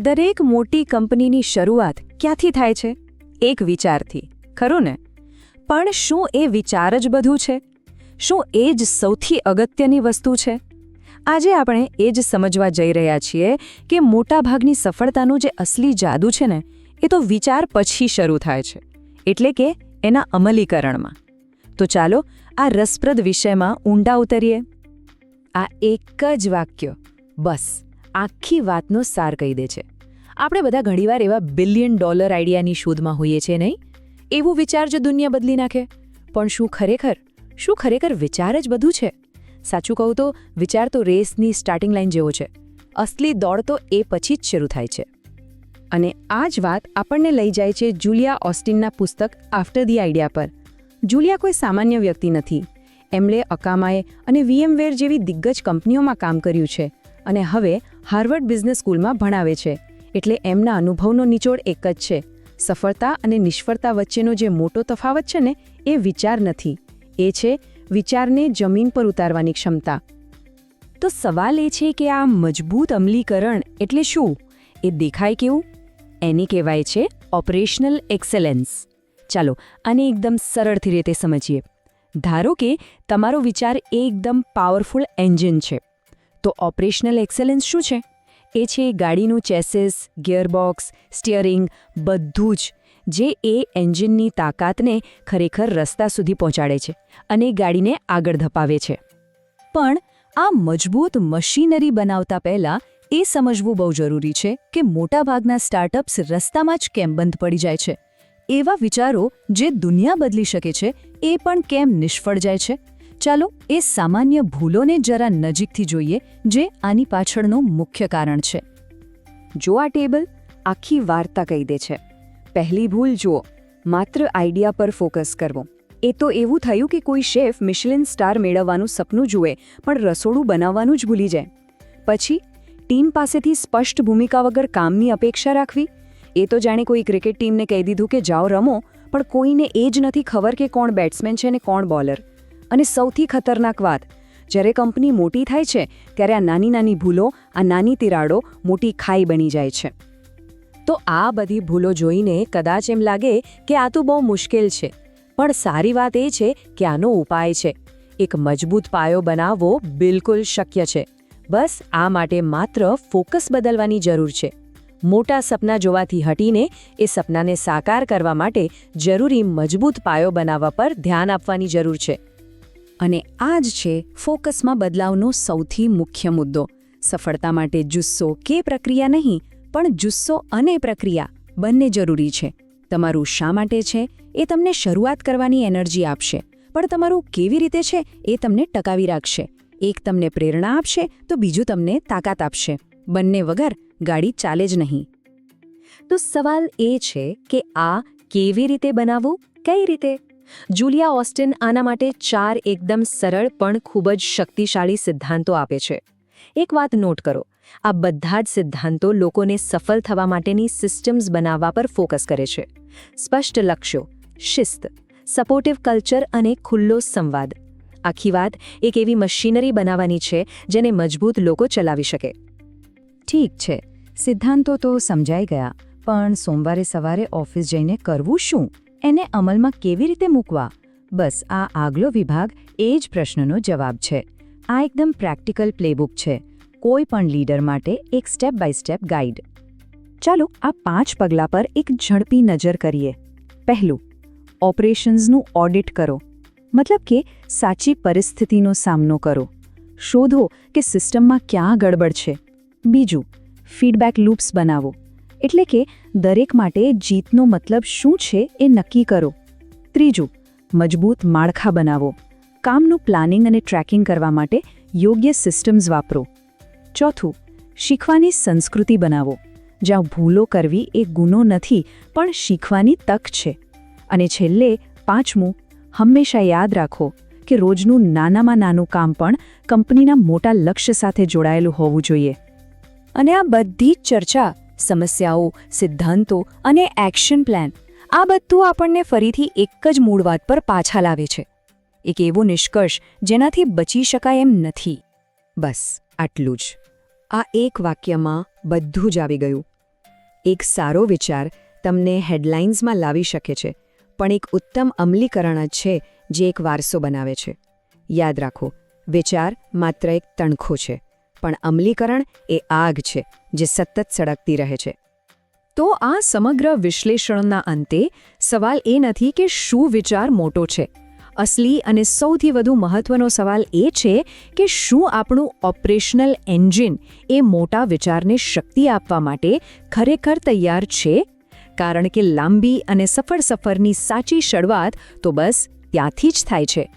દરેક મોટી કંપનીની શરૂઆત ક્યાંથી થાય છે? એક વિચારથી, ખરું ને? પણ શું એ વિચાર જ બધું છે? શું એ જ સૌથી અગત્યની વસ્તુ છે? આજે આપણે એ જ સમજવા જઈ રહ્યા છીએ કે મોટાભાગની સફળતાનું જે અસલી જાદુ છે ને, એ તો વિચાર પછી શરૂ થાય છે. એટલે કે એના અમલીકરણમાં. તો ચાલો આ રસપ્રદ વિષયમાં ઊંડા ઉતરીએ. આ એક જ વાક્ય, બસ, આખી વાતનો સાર કહી દે છે. આપણે બધા ઘણીવાર એવા બિલિયન ડોલર આઈડિયાની શોધમાં હોઈએ છીએ, નહીં? એવું વિચાર જ દુનિયા બદલી નાખે. પણ શું ખરેખર શું ખરેખર વિચાર જ બધું છે? સાચું કહું તો, વિચાર તો રેસની સ્ટાર્ટિંગ લાઇન જેવો છે. અસલી દોડ તો એ પછી જ શરૂ થાય છે. અને આ જ વાત આપણને લઈ જાય છે જુલિયા ઓસ્ટિનના પુસ્તક આફ્ટર ધી આઈડિયા પર. જુલિયા કોઈ સામાન્ય વ્યક્તિ નથી. એમણે અકામાએ અને વીએમવેર જેવી દિગ્ગજ કંપનીઓમાં કામ કર્યું છે અને હવે હાર્વર્ડ બિઝનેસ સ્કૂલમાં ભણાવે છે. એટલે એમના અનુભવનો નિચોડ એક જ છે. સફળતા અને નિષ્ફળતા વચ્ચેનો જે મોટો તફાવત છે ને, એ વિચાર નથી. એ છે વિચારને જમીન પર ઉતારવાની ક્ષમતા. તો સવાલ એ છે કે આ મજબૂત અમલીકરણ એટલે શું? એ દેખાય કેવું? એની કહેવાય છે ઓપરેશનલ એક્સેલન્સ. ચાલો, આને એકદમ સરળથી રીતે સમજીએ. ધારો કે તમારો વિચાર એકદમ પાવરફુલ એન્જિન છે. તો ઓપરેશનલ એક્સેલન્સ શું છે? એ છે ગાડીનું ચેસિસ, ગિયરબોક્સ, સ્ટિયરિંગ, બધું જ, જે એ એન્જિનની તાકાતને ખરેખર રસ્તા સુધી પહોંચાડે છે અને ગાડીને આગળ ધપાવે છે. પણ આ મજબૂત મશીનરી બનાવતા પહેલાં એ સમજવું બહુ જરૂરી છે કે મોટાભાગના સ્ટાર્ટઅપ્સ રસ્તામાં જ કેમ બંધ પડી જાય છે. એવા વિચારો જે દુનિયા બદલી શકે છે એ પણ કેમ નિષ્ફળ જાય છે? ચાલો એ સામાન્ય ભૂલોને જરા નજીકથી જોઈએ, જે આની પાછળનું મુખ્ય કારણ છે. જો આ ટેબલ આખી વાર્તા કહી દે છે. પહેલી ભૂલ જુઓ, માત્ર આઈડિયા પર ફોકસ કરવો. એ તો એવું થયું કે કોઈ શેફ મિશલિન સ્ટાર મેળવવાનું સપનું જુએ, પણ રસોડું બનાવવાનું જ ભૂલી જાય. પછી, ટીમ પાસેથી સ્પષ્ટ ભૂમિકા વગર કામની અપેક્ષા રાખવી? એ તો જાણે કોઈ ક્રિકેટ ટીમને કહી દીધું કે જાઓ રમો, પણ કોઈને એ જ નથી ખબર કે કોણ બેટ્સમેન છે અને કોણ બોલર. અને સૌથી ખતરનાક વાત, જ્યારે કંપની મોટી થાય છે, ત્યારે આ નાની નાની ભૂલો, આ નાની તિરાડો મોટી ખાઈ બની જાય છે. તો આ બધી ભૂલો જોઈને કદાચ એમ લાગે કે આ તો બહુ મુશ્કેલ છે, પણ સારી વાત એ છે કે આનો ઉપાય છે. એક મજબૂત પાયો બનાવવો બિલકુલ શક્ય છે. બસ આ માટે માત્ર ફોકસ બદલવાની જરૂર છે. મોટા સપના જોવાથી હટીને એ સપનાને સાકાર કરવા માટે જરૂરી મજબૂત પાયો બનાવવા પર ધ્યાન આપવાની જરૂર છે. અને આ જ છે ફોકસમાં બદલાવનો સૌથી મુખ્ય મુદ્દો. સફળતા માટે જુસ્સો કે પ્રક્રિયા નહીં, પણ જુસ્સો અને પ્રક્રિયા બંને જરૂરી છે. તમારું શા માટે છે એ તમને શરૂઆત કરવાની એનર્જી આપશે, પણ તમારું કેવી રીતે છે એ તમને ટકાવી રાખશે. એક તમને પ્રેરણા આપશે તો બીજું તમને તાકાત આપશે. બંને વગર ગાડી ચાલે જ નહીં. તો સવાલ એ છે કે આ કેવી રીતે બનાવવું, કઈ રીતે? જુલિયા ઓસ્ટિન આના માટે ચાર એકદમ સરળ પણ ખૂબ જ શક્તિશાળી સિદ્ધાંતો આપે છે. એક વાત નોટ કરો, આ બધા જ સિદ્ધાંતો લોકોને સફળ થવા માટેની સિસ્ટમ્સ બનાવવા પર ફોકસ કરે છે. સ્પષ્ટ લક્ષ્યો, શિસ્ત, સપોર્ટિવ કલ્ચર અને ખુલ્લો સંવાદ. આખી વાત એક એવી મશીનરી બનાવવાની છે જેને મજબૂત લોકો ચલાવી શકે. ઠીક છે, સિદ્ધાંતો તો સમજાઈ ગયા, પણ સોમવારે સવારે ઓફિસ જઈને કરવું શું? એને અમલમાં કેવી રીતે મૂકવા? બસ, આ આગલો વિભાગ એ જ પ્રશ્નનો જવાબ છે. આ એકદમ પ્રેક્ટિકલ પ્લેબુક છે. કોઈ પણ લીડર માટે એક સ્ટેપ બાય સ્ટેપ ગાઈડ. ચાલો, આ પાંચ પગલાં પર એક ઝડપી નજર કરીએ. પહેલું, ઓપરેશન્સનું ઓડિટ કરો. મતલબ કે સાચી પરિસ્થિતિનો સામનો કરો. શોધો કે સિસ્ટમમાં ક્યાં ગડબડ છે. બીજું, ફીડબેક લૂપ્સ બનાવો. એટલે કે દરેક માટે જીતનો મતલબ શું છે એ નક્કી કરો. ત્રીજું, મજબૂત માળખા બનાવો. કામનું પ્લાનિંગ અને ટ્રેકિંગ કરવા માટે યોગ્ય સિસ્ટમ્સ વાપરો. ચોથું, શીખવાની સંસ્કૃતિ બનાવો. જ્યાં ભૂલો કરવી એ ગુનો નથી, પણ શીખવાની તક છે. અને છેલ્લે, પાંચમું, હંમેશા યાદ રાખો કે રોજનું નાનામાં નાનું કામ પણ કંપનીના મોટા લક્ષ્ય સાથે જોડાયેલું હોવું જોઈએ. અને આ બધી જ ચર્ચા સમસ્યાઓ, સિદ્ધાંતો અને એક્શન પ્લાન. આ બધું આપણને ફરીથી એક જ મૂળ વાત પર પાછા લાવે છે. એક એવો નિષ્કર્ષ જેનાથી બચી શકાય એમ નથી. બસ, આટલું જ. આ એક વાક્યમાં બધું જ આવી ગયું. એક સારો વિચાર તમને હેડલાઇન્સમાં લાવી શકે છે, પણ એક ઉત્તમ અમલીકરણ જ છે જે એક વારસો બનાવે છે. યાદ રાખો, વિચાર માત્ર એક તણખો છે. પણ અમલીકરણ એ આગ છે, જે સતત સળગતી રહે છે. તો આ સમગ્ર વિશ્લેષણના અંતે સવાલ એ નથી કે શું વિચાર મોટો છે. અસલી અને સૌથી વધુ મહત્વનો સવાલ એ છે કે શું આપણું ઓપરેશનલ એન્જિન એ મોટા વિચારને શક્તિ આપવા માટે ખરેખર તૈયાર છે? કારણ કે લાંબી અને સફળ સફરની સાચી શરૂઆત તો બસ ત્યાંથી જ થાય છે.